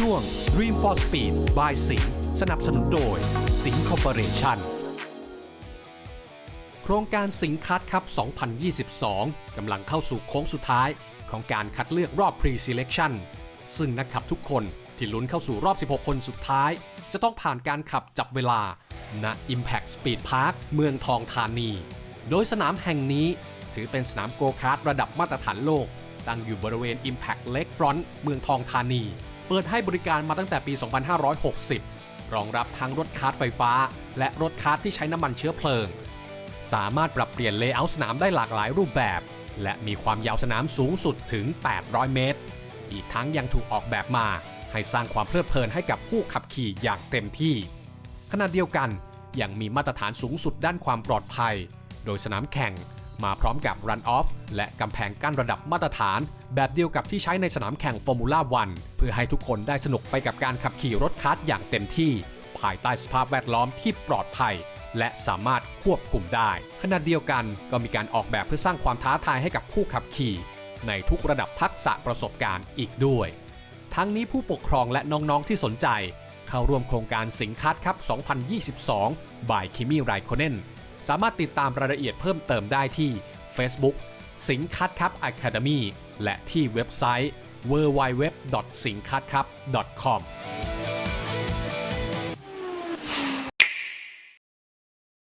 ช่วง Dream for Speed by สิงสนับสนุนโดย สิงคอร์ปอเรชั่นโครงการสิงคัดครับ 2022 กำลังเข้าสู่โค้งสุดท้ายของการคัดเลือกรอบ Pre-Selection ซึ่งนักขับทุกคนที่ลุ้นเข้าสู่รอบ 16 คนสุดท้าย จะต้องผ่านการขับจับเวลาณ Impact Speed Park เมืองทองธานี โดยสนามแห่งนี้ถือเป็นสนามโกคาร์ทระดับมาตรฐานโลก ตั้งอยู่บริเวณ Impact Lakefront เมืองทองธานี เปิดให้บริการมาตั้งแต่ปี 2560 รองรับทั้งรถคาร์ทไฟฟ้า และรถคาร์ทที่ใช้น้ำมันเชื้อเพลิง สามารถปรับเปลี่ยนเลเยอร์สนามได้หลากหลายรูปแบบ และมีความยาวสนามสูงสุดถึง 800 เมตร อีกทั้งยังถูกออกแบบมา ให้สร้างความเพลิดเพลินให้กับผู้ขับขี่อย่างเต็มที่ ขณะเดียวกันยังมีมาตรฐานสูงสุดด้านความปลอดภัย โดยสนามแข่ง มาพร้อมกับ Run Off และกำแพงกั้นระดับมาตรฐาน แบบเดียวกับที่ใช้ในสนามแข่งฟอร์มูล่าวันเพื่อให้ทุกคนได้สนุกไปกับการขับขี่รถคาร์ทอย่างเต็มที่ ภายใต้สภาพแวดล้อมที่ปลอดภัย และสามารถควบคุมได้ ขณะเดียวกันก็มีการออกแบบเพื่อสร้างความท้าทายให้กับผู้ขับขี่ ในทุกระดับทักษะประสบการณ์อีกด้วย ทั้งนี้ผู้ปกครองและน้องๆที่สนใจ เข้าร่วมโครงการสิงคัดครับ 2022 by Kimi Raikkonen สามารถติดตามรายละเอียดเพิ่มเติมได้ที่ Facebook สิงคัดครับ Academy และที่เว็บไซต์ www.singkatkup.com